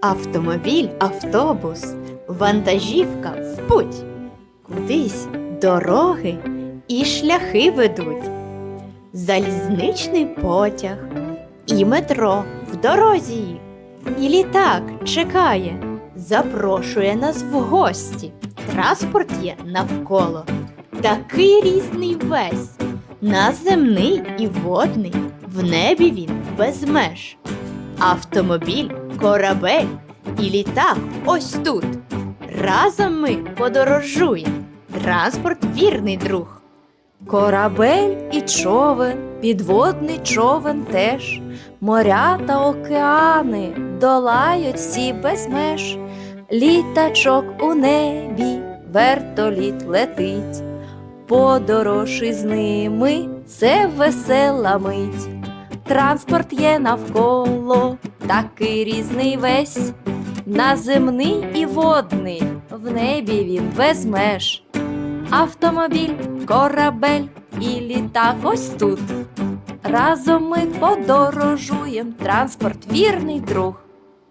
Автомобіль, автобус, вантажівка в путь. Кудись дороги і шляхи ведуть. Залізничний потяг і метро в дорозі. І літак чекає, запрошує нас в гості. Транспорт є навколо, такий різний весь. Наземний і водний, в небі він без меж. Автомобіль, корабель і літак ось тут. Разом ми подорожуємо. Транспорт вірний друг. Корабель і човен, підводний човен теж, моря та океани долають всі без меж, літачок у небі, вертоліт летить, подорож із ними це весела мить. Транспорт є навколо, такий різний весь, наземний і водний, в небі він без меж. Автомобіль, корабель і літак ось тут. Разом ми подорожуєм, транспорт вірний друг.